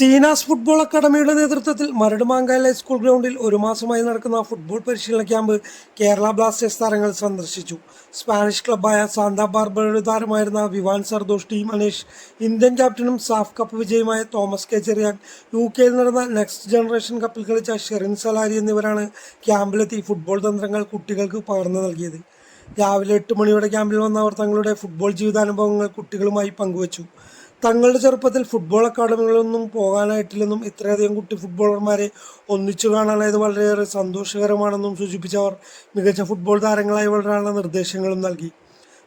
Seena's football അക്കാദമിയുടെ നേതൃത്വത്തിൽ മരടുമാങ്കാല school ഗ്രൗണ്ടിൽ ഒരു മാസമായി നടക്കുന്ന ഫുട്ബോൾ പരിശീലന ക്യാമ്പ് കേരള ബ്ലാസ്റ്റേഴ്സ് താരങ്ങൾ സന്ദർശിച്ചു. സ്പാനിഷ് ക്ലബ്ബായ സാന്താ ബാർബറയുടെ താരമായിരുന്ന വിവാൻ സർദോഷ് ടി മനീഷ് ഇന്ത്യൻ ക്യാപ്റ്റനും സാഫ് കപ്പ് വിജയമായ തോമസ് കെ ചെറിയാൻ യു കെയിൽ നടന്ന നെക്സ്റ്റ് ജനറേഷൻ കപ്പിൽ കളിച്ച ഷെറിൻ സലാരി എന്നിവരാണ് ക്യാമ്പിലെത്തി ഫുട്ബോൾ തന്ത്രങ്ങൾ കുട്ടികൾക്ക് പകർന്നു നൽകിയത്. രാവിലെ എട്ട് മണിയോടെ ക്യാമ്പിൽ വന്നവർ തങ്ങളുടെ ഫുട്ബോൾ ജീവിതാനുഭവങ്ങൾ കുട്ടികളുമായി പങ്കുവച്ചു. തങ്ങളുടെ ചെറുപ്പത്തിൽ ഫുട്ബോൾ അക്കാഡമികളിലൊന്നും പോകാനായിട്ടില്ലെന്നും ഇത്രയധികം കുട്ടി ഫുട്ബോളർമാരെ ഒന്നിച്ചു കാണാനായത് വളരെയേറെ സന്തോഷകരമാണെന്നും സൂചിപ്പിച്ചവർ മികച്ച ഫുട്ബോൾ താരങ്ങളായി വളരാനുള്ള നിർദ്ദേശങ്ങളും നൽകി.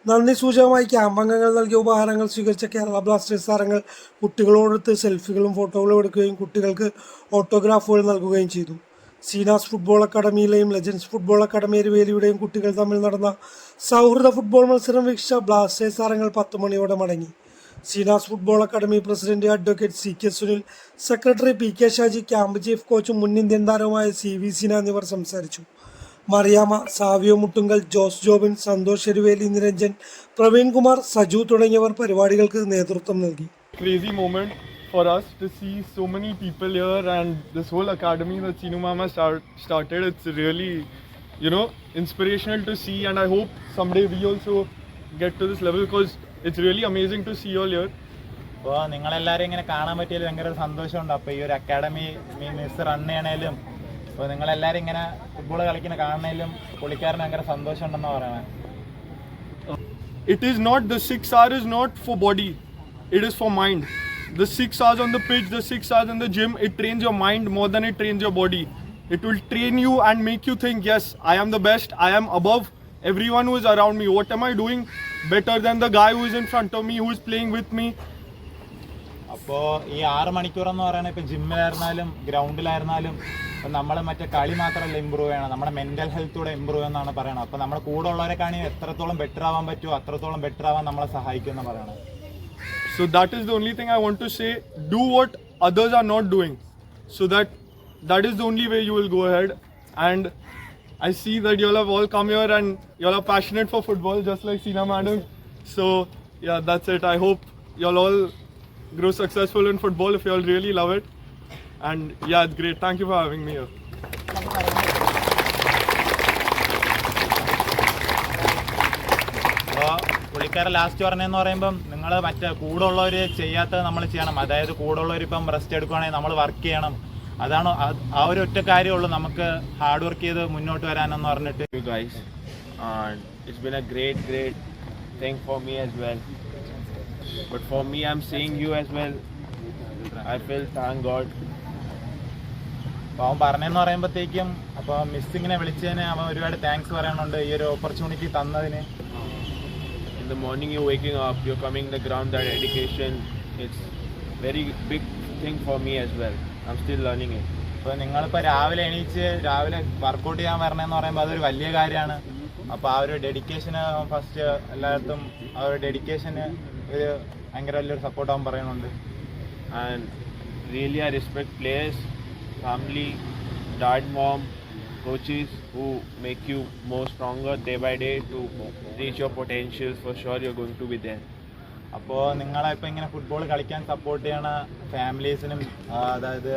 നന്ദി സൂചകമായി ക്യാമ്പ് അംഗങ്ങൾ നൽകിയ ഉപഹാരങ്ങൾ സ്വീകരിച്ച കേരള ബ്ലാസ്റ്റേഴ്സ് താരങ്ങൾ കുട്ടികളോടൊത്ത് സെൽഫികളും ഫോട്ടോകളും എടുക്കുകയും കുട്ടികൾക്ക് ഓട്ടോഗ്രാഫുകൾ നൽകുകയും ചെയ്തു. സീനാസ് ഫുട്ബോൾ അക്കാഡമിയിലെയും ലെജൻസ് ഫുട്ബോൾ അക്കാഡമി എരുവേലിയുടെയും കുട്ടികൾ തമ്മിൽ നടന്ന സൗഹൃദ ഫുട്ബോൾ മത്സരം വീക്ഷിച്ച ബ്ലാസ്റ്റേഴ്സ് താരങ്ങൾ പത്ത് മണിയോടെ മടങ്ങി. Seenas football academy president advocate C K Sunil secretary P K Shaji camp chief കോച്ചും മുൻ ഇന്ത്യൻ താരവുമായ സി വി സീന എന്നിവർ സംസാരിച്ചു. മറിയാമ സാവിയോ മുട്ടുങ്കൽ ജോസ് ജോബിൻ സന്തോഷ് എരുവേലി നിരഞ്ജൻ പ്രവീൺ കുമാർ സജു തുടങ്ങിയവർ പരിപാടികൾക്ക് നേതൃത്വം നൽകി. Crazy moment for us see so many people here and this whole academy the Seenu started it's really you know inspirational to see and I hope some we also get to this level because it's really amazing to see you all here. അപ്പോൾ നിങ്ങളെല്ലാവരും ഇങ്ങനെ കാണാൻ പറ്റിയതിൽ ഭയങ്കര സന്തോഷമുണ്ട് അപ്പോൾ ഈ ഒരു അക്കാഡമി മിസ് റൺ ചെയ്യണേലും അപ്പോൾ നിങ്ങളെല്ലാവരും ഇങ്ങനെ ഫുട്ബോൾ കളിക്കുന്ന കാണുന്നതിലും പുള്ളിക്കാരന് ഭയങ്കര സന്തോഷമുണ്ടെന്നാണ് പറയണത് It is not the six hour is not for body, it is for mind. The six hours on the pitch, the six hours in the gym, it trains your mind more than it trains your body. It will train you and make you think, yes, I am the best, I am above everyone who is around me. What am I doing better than the guy who's in front of me who's playing with me അപ്പോ ഈ ആറ് മണിക്കൂർ എന്ന് പറയുന്നത് ഇപ്പൊ ജിമ്മിലായിരുന്നാലും ഗ്രൗണ്ടിലായിരുന്നാലും നമ്മൾ മറ്റേ കളി മാത്രമല്ല ഇമ്പ്രൂവ് ചെയ്യണം നമ്മുടെ മെന്റൽ ഹെൽത്തൂടെ ഇമ്പ്രൂവ് എന്നാണ് പറയുന്നത് അപ്പൊ നമ്മുടെ കൂടെ ഉള്ളവരെ കാണി എത്രത്തോളം ബെറ്റർ ആവാൻ പറ്റുമോ അത്രത്തോളം ബെറ്റർ ആവാൻ നമ്മളെ സഹായിക്കും എന്ന് പറയണം so that is the only thing I want to say do what others are not doing so that that is the only way you will go head And I see that you all have all come here and you all are passionate for football, just like Sina Madam. So yeah, that's it. I hope you all all grow successful in football if you all really love it. And yeah, it's great. Thank you for having me here. പുള്ളിക്കാരൻ last പറഞ്ഞതെന്ന് പറയുമ്പം നിങ്ങൾ മറ്റേ കൂടെ ഉള്ളവർ ചെയ്യാത്തത് നമ്മൾ ചെയ്യണം അതായത് കൂടെ ഉള്ളവർ ഇപ്പം റെസ്റ്റ് എടുക്കുകയാണെങ്കിൽ നമ്മൾ വർക്ക് ചെയ്യണം അതാണ് ആ ഒരു ഒറ്റ കാര്യമുള്ളൂ നമുക്ക് ഹാർഡ് വർക്ക് ചെയ്ത് മുന്നോട്ട് വരാനെന്ന് പറഞ്ഞിട്ട്. It's been a great great thing for me as well but for me I am seeing you as well I feel thank God അപ്പോൾ അവൻ പറഞ്ഞതെന്ന് പറയുമ്പോഴത്തേക്കും അപ്പോൾ മിസ് ഇങ്ങനെ വിളിച്ചതിന് അവൻ ഒരുപാട് താങ്ക്സ് പറയാനുണ്ട് ഈ ഒരു ഓപ്പർച്യൂണിറ്റി തന്നതിന്. In the morning you waking up you coming the ground the education it's very big thing for me as well still learning it അപ്പോൾ നിങ്ങളിപ്പോൾ രാവിലെ എണീച്ച് രാവിലെ വർക്കൗട്ട് ചെയ്യാൻ വരണമെന്ന് പറയുമ്പോൾ അതൊരു വലിയ കാര്യമാണ് അപ്പോൾ ആ ഒരു ഡെഡിക്കേഷന് ഫസ്റ്റ് എല്ലായിടത്തും ആ ഒരു ഡെഡിക്കേഷന് ഒരു ഭയങ്കര വലിയൊരു സപ്പോർട്ട് അവൻ പറയുന്നുണ്ട് and really i respect players family dad mom coaches who make you more stronger day by day to reach your potentials for sure you're going to be there അപ്പോൾ നിങ്ങളെ ഇപ്പോൾ ഇങ്ങനെ ഫുട്ബോൾ കളിക്കാൻ സപ്പോർട്ട് ചെയ്യണ ഫാമിലീസിനും അതായത്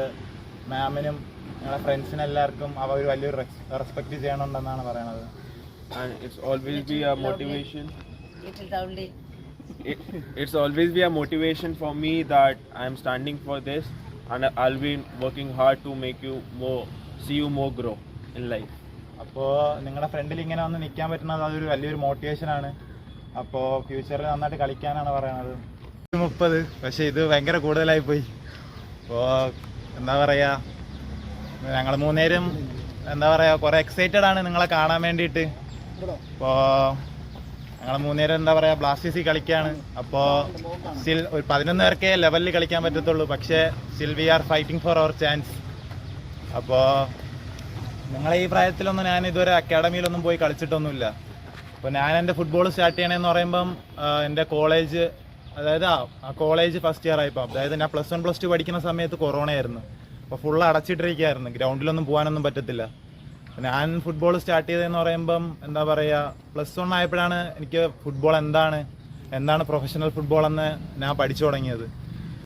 മാമിനും നിങ്ങളെ ഫ്രണ്ട്സിനും എല്ലാവർക്കും അവ ഒരു വലിയൊരു റെസ്പെക്റ്റ് ചെയ്യണമെന്നാണ് പറയണത്. It's always be be motivation it, it's always be a motivation for me that I'm standing for this and I'll be working hard to make you more see you more grow in life. അപ്പോൾ നിങ്ങളുടെ ഫ്രണ്ടിൽ ഇങ്ങനെ വന്ന് നിൽക്കാൻ പറ്റുന്നത് അതൊരു വലിയൊരു മോട്ടിവേഷനാണ് അപ്പോൾ ഫ്യൂച്ചറിൽ നന്നായിട്ട് കളിക്കാനാണ് പറയണത്. മുപ്പത്. പക്ഷേ ഇത് ഭയങ്കര കൂടുതലായി പോയി. അപ്പോ എന്താ പറയാ ഞങ്ങൾ മൂന്നേരും എന്താ പറയാ കുറേ എക്സൈറ്റഡ് ആണ് നിങ്ങളെ കാണാൻ വേണ്ടിട്ട് അപ്പോ ഞങ്ങൾ മൂന്നേരം എന്താ പറയുക ബ്ലാസ്റ്റേഴ്സിൽ കളിക്കുകയാണ് അപ്പോൾ സ്റ്റിൽ ഒരു പതിനൊന്ന് പേർക്കേ ലെവലിൽ കളിക്കാൻ പറ്റത്തുള്ളൂ. പക്ഷേ still we are fighting for our chance അപ്പോ നിങ്ങളെ ഈ പ്രായത്തിലൊന്നും ഞാൻ ഇതുവരെ അക്കാഡമിയിലൊന്നും പോയി കളിച്ചിട്ടൊന്നുമില്ല. അപ്പോൾ ഞാൻ എന്റെ ഫുട്ബോൾ സ്റ്റാർട്ട് ചെയ്യണമെന്ന് പറയുമ്പം എന്റെ കോളേജ് അതായത് ആ കോളേജ് ഫസ്റ്റ് ഇയർ ആയപ്പോൾ അതായത് ഞാൻ പ്ലസ് വൺ പ്ലസ് ടു പഠിക്കുന്ന സമയത്ത് കൊറോണ ആയിരുന്നു. അപ്പോൾ ഫുൾ അടച്ചിട്ടിരിക്കുകയായിരുന്നു ഗ്രൗണ്ടിലൊന്നും പോകാനൊന്നും പറ്റത്തില്ല. ഞാൻ ഫുട്ബോൾ സ്റ്റാർട്ട് ചെയ്തതെന്ന് പറയുമ്പം എന്താ പറയുക പ്ലസ് വൺ ആയപ്പോഴാണ് എനിക്ക് ഫുട്ബോൾ എന്താണ് എന്താണ് പ്രൊഫഷണൽ ഫുട്ബോൾ എന്ന് ഞാൻ പഠിച്ചു തുടങ്ങിയത്.